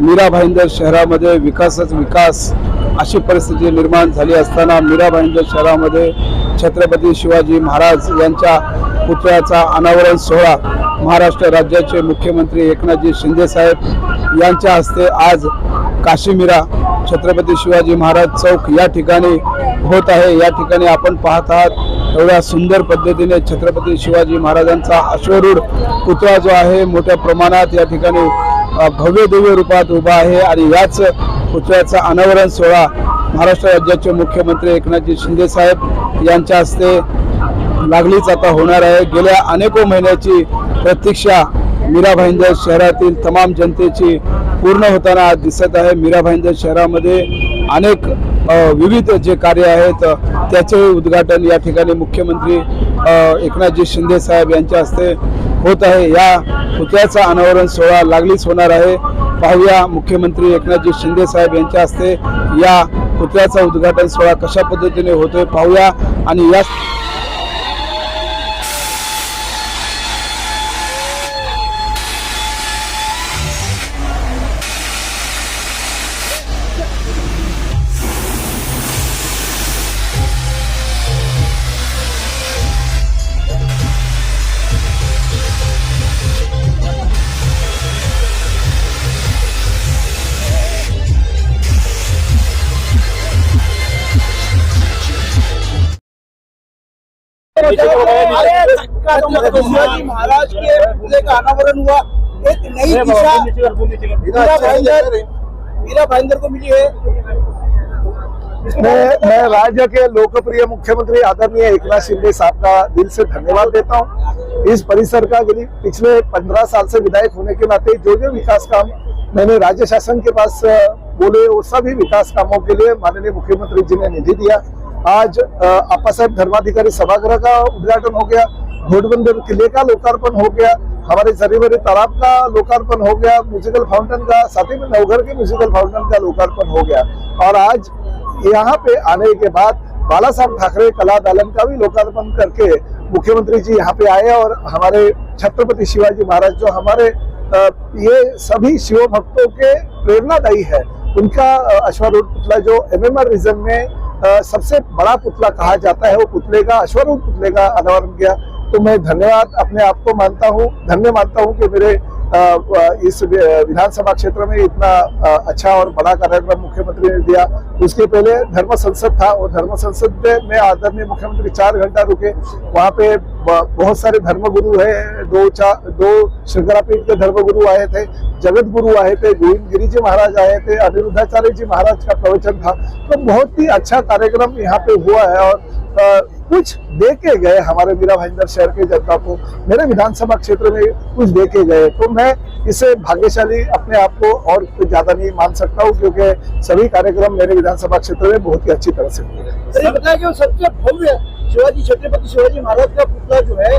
मीरा भाईंदर शहरामध्ये विकासच विकास अशी परिस्थिती निर्माण झाली असताना मीरा भाईंदर शहरामध्ये छत्रपती शिवाजी महाराज यांच्या पुतळ्याचा अनावरण सोहळा महाराष्ट्र राज्याचे मुख्यमंत्री एकनाथजी शिंदेसाहेब यांच्या हस्ते आज काशीमीरा छत्रपती शिवाजी महाराज चौक या ठिकाणी होत आहे. या ठिकाणी आपण पाहत आहात एवढ्या सुंदर पद्धतीने छत्रपती शिवाजी महाराजांचा अश्वरूढ पुतळा जो आहे मोठ्या प्रमाणात या ठिकाणी भव्य दिव्य रूपात उभा आहे आणि याच पुतळ्याचा अनावरण सोहळा महाराष्ट्र राज्याचे मुख्यमंत्री एकनाथजी शिंदेसाहेब यांच्या हस्ते लागलीच आता होणार आहे. गेल्या अनेको महिन्याची प्रतीक्षा मीरा भाईंदर शहरातील तमाम जनतेची पूर्ण होताना दिसत आहे. मीरा भाईंदर शहरामध्ये अनेक विविध जे कार्य आहेत त्याचे उद्घाटन या ठिकाणी मुख्यमंत्री एकनाथजी शिंदे साहेब यांच्या हस्ते होत आहे. या पुतळ्याचा अनावरण सोहळा लागलीच होणार आहे. पाहूया मुख्यमंत्री एकनाथजी शिंदे साहेब यांच्या हस्ते या पुतळ्याचा उद्घाटन सोहळा कशा पद्धतीने होतोय पाहूया. आणि या शिवाजी महाराज के का अनावरण हुआ। एक नई दिशा मीरा भाईंदर मीरा भाईंदर को मिली है। मैं मैं राज्य के लोकप्रिय मुख्यमंत्री आदरणीय एकनाथ शिंदे साहब का दिल से धन्यवाद देता हूँ। इस परिसर का यदि पिछले पंद्रह साल से विधायक होने के नाते जो जो विकास काम मैंने राज्य शासन के पास बोले वो सभी विकास कामों के लिए माननीय मुख्यमंत्री जी ने निधि दिया। आज अ, अप्पा साहब धर्माधिकारी सभागृह का उद्घाटन हो गया घोड़बंदर किले का लोकार्पण हो गया हमारे जरीबरी तालाब का लोकार्पण हो गया म्यूजिकल फाउंटेन का साथ ही में नवघर के म्यूजिकल फाउंटेन का लोकार्पण हो गया। और आज यहाँ पे आने के बाद बाला साहब ठाकरे कला दालन का भी लोकार्पण करके मुख्यमंत्री जी यहाँ पे आए और हमारे छत्रपति शिवाजी महाराज जो हमारे ये सभी शिव भक्तों के प्रेरणादायी है। उनका अश्वारूढ़ पुतला जो एमएमआर रीजन में सबसे बड़ा पुतला कहा जाता है वो पुतले का अश्वरूप पुतले का अनावरण किया। तो मैं धन्यवाद अपने आप को मानता हूँ धन्य मानता हूँ कि मेरे इस विधानसभा क्षेत्र में इतना अच्छा और बड़ा कार्यक्रम मुख्यमंत्री ने दिया। उसके पहले धर्म संसद था और धर्म संसद में आदरणीय मुख्यमंत्री चार घंटा रुके। वहाँ पे बहुत सारे धर्मगुरु है। दो चार दो श्रृंखलापीठ के धर्मगुरु आए थे जगत गुरु आए थे, गोविंद गिरी जी महाराज आए थे, अनिरुद्धाचार्य जी महाराज का प्रवचन था। तो बहुत ही अच्छा कार्यक्रम यहाँ पे हुआ है और कुछ दे के गए हमारे मीरा भाईंदर शहर के जनता को मेरे विधानसभा क्षेत्र में कुछ दे के गए। तो मैं इसे भाग्यशाली अपने आप को और कुछ ज़्यादा नहीं मान सकता हूँ क्योंकि सभी कार्यक्रम मेरे विधानसभा क्षेत्र में बहुत ही अच्छी तरह से हुए हैं। सर ये बताया कि वो सबसे भव्य शिवाजी छत्रपति शिवाजी महाराज का पुतला जो है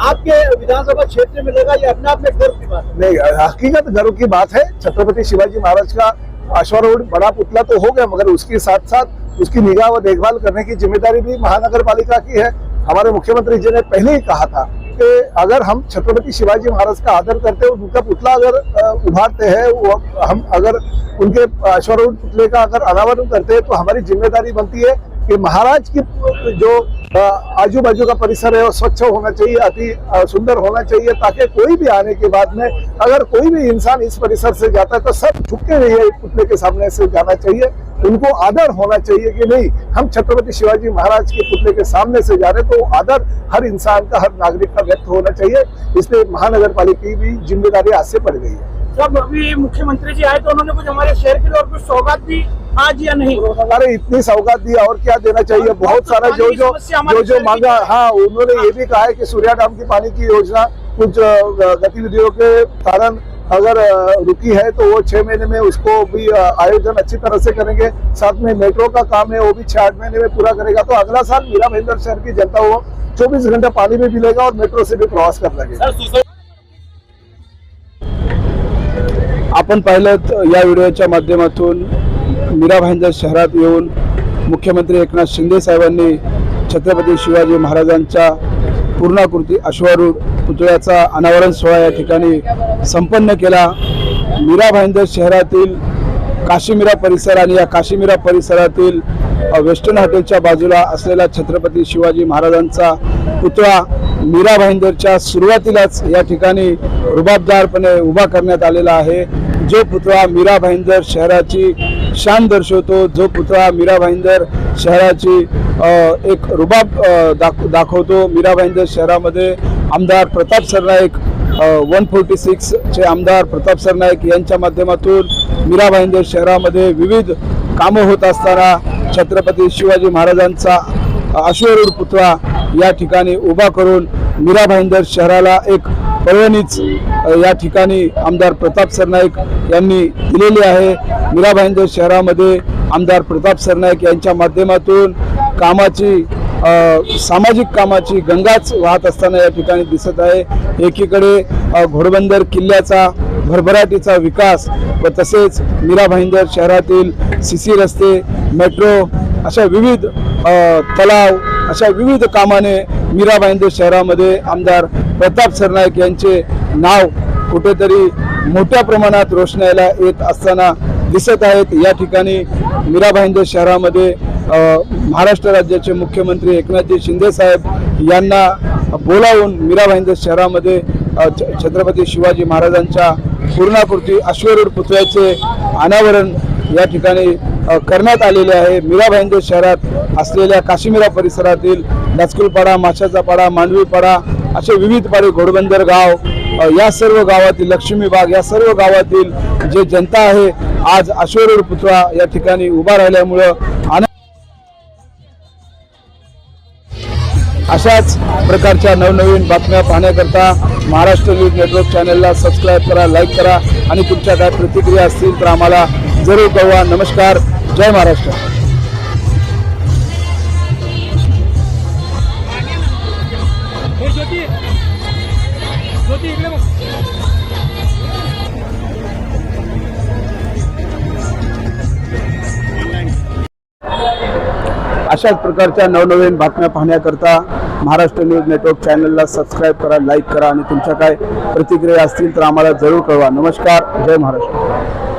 आपके विधानसभा क्षेत्र में लगा ये अपने आप में गर्व की बात है? नहीं हकीकत गर्व की बात है छत्रपति शिवाजी महाराज का अश्वारूढ़ बड़ा पुतला तो हो गया, मगर उसके साथ साथ उसकी निगाह व देखभाल करने की ज़िम्मेदारी भी महानगर पालिका की है। हमारे मुख्यमंत्री जी ने पहले ही कहा था कि अगर हम छत्रपति शिवाजी महाराज का आदर करते हैं, उनका पुतला अगर उभारते हैं हम अगर उनके अश्वारूढ़ पुतले का अगर अनावरण करते हैं तो हमारी ज़िम्मेदारी बनती है कि महाराज की जो आजू बाजू का परिसर है वो स्वच्छ होना चाहिए, अति सुंदर होना चाहिए, ताकि कोई भी आने के बाद में अगर कोई भी इंसान इस परिसर से जाता है तो सब झुके नहीं है पुतले के सामने से जाना चाहिए। उनको आदर होना चाहिए कि नहीं, हम छत्रपति शिवाजी महाराज के पुतले के सामने से जा रहे तो आदर हर इंसान का, हर नागरिक का व्यक्त होना चाहिए। इसलिए महानगर पालिका की भी ज़िम्मेदारी आज से पड़ गई है। जब अभी मुख्यमंत्री जी आए तो उन्होंने कुछ हमारे शहर के लिए और कुछ सौगात आज या नहीं? अरे इतनी सौगात दी और क्या देना चाहिए? बहुत सारा जो जो जो जो मांगा हाँ। उन्होंने ये भी कहा है कि सूर्या डैम की पानी की योजना कुछ गतिविधियों के कारण अगर रुकी है तो वो छह महीने में उसको भी आयोजन अच्छी तरह से करेंगे। साथ में मेट्रो का काम है वो भी छह आठ महीने में पूरा करेगा। तो अगला साल मीरा भाईंदर शहर की जनता को चौबीस घंटे पानी में मिलेगा और मेट्रो से भी प्रवास कर लगेगा आपण पाहिलं या व्हिडिओच्या माध्यमातून मीरा भाईंदर शहरात येऊन मुख्यमंत्री एकनाथ शिंदे साहेबांनी छत्रपती शिवाजी महाराजांच्या पूर्णाकृती अश्वारूढ पुतळ्याचा अनावरण सोहळा या ठिकाणी संपन्न केला. मीरा भाईंदर शहरातील काशीमिरा परिसर आणि या काशीमिरा परिसरातील वेस्टर्न हॉटेलच्या बाजूला असलेला छत्रपती शिवाजी महाराजांचा पुतळा मीरा भाईंदरच्या सुरुवातीलाच या ठिकाणी रुबाबदारपणे उभा करण्यात आलेला आहे. जो पुतळा मीरा भाईंदर शहराची शान दर्शवतो. जो पुतळा मीरा भाईंदर शहराची एक रुबाब दाख दाखवतो. मीरा भाईंदर शहरामध्ये आमदार प्रताप सरनाईक वन फोर्टी सिक्सचे आमदार प्रताप सरनाईक यांच्या माध्यमातून मीरा भाईंदर शहरामध्ये विविध कामं होत असताना छत्रपती शिवाजी महाराजांचा अश्वरूढ पुतळा या ठिकाणी उभा करून मीरा भाईंदर शहराला एक पर्वणीच या ठिकाणी आमदार प्रताप सरनाईक यांनी दिलेली आहे. मीराभाईंदर शहरामध्ये आमदार प्रताप सरनाईक यांच्या माध्यमातून कामाची सामाजिक कामाची गंगाच वाहत असताना या ठिकाणी दिसत आहे. एकीकडे घोडबंदर किल्ल्याचा भरभराटीचा विकास व तसेच मीरा भाईंदर शहरातील सी सी रस्ते मेट्रो अशा विविध तलाव अशा विविध कामाने मीरा भाईंदर शहरामध्ये आमदार प्रताप सरनाईक यांचे नाव कुठेतरी मोठ्या प्रमाणात रोषणायला येत असताना दिसत आहेत. या ठिकाणी मीरा भाईंदर शहरामध्ये महाराष्ट्र राज्याचे मुख्यमंत्री एकनाथजी शिंदे साहेब यांना बोलावून मीरा भाईंदर शहरामध्ये छ- छत्रपती शिवाजी महाराजांच्या पूर्णाकृती अश्वरूढ पुतळ्याचे अनावरण या ठिकाणी करण्यात आलेले आहे. मीरा भाईंदर शहरात असलेल्या काश्मीरा परिसरातील लाचकुलपाडा माशाचा पाडा मांडवीपाडा असे विविध पाडे घोडबंदर गाव या सर्व गावातील लक्ष्मीबाग या सर्व गावातील जे जनता आहे आज अश्वरूढ पुतळा या ठिकाणी उभा राहिल्यामुळं अशाच प्रकारच्या नवनवीन बातम्या पाहण्याकरता महाराष्ट्र न्यूज नेटवर्क चॅनलला सबस्क्राईब करा लाईक करा आणि तुमच्या काय प्रतिक्रिया असतील तर आम्हाला जरूर कळवा. नमस्कार. जय महाराष्ट्र. अशाच प्रकारच्या नवनवीन बातम्या पाहण्याकरता महाराष्ट्र न्यूज नेटवर्क चॅनलला सबस्क्राईब करा लाईक करा आणि तुमच्या काय प्रतिक्रिया असतील तर आम्हाला जरूर कळवा. नमस्कार. जय महाराष्ट्र.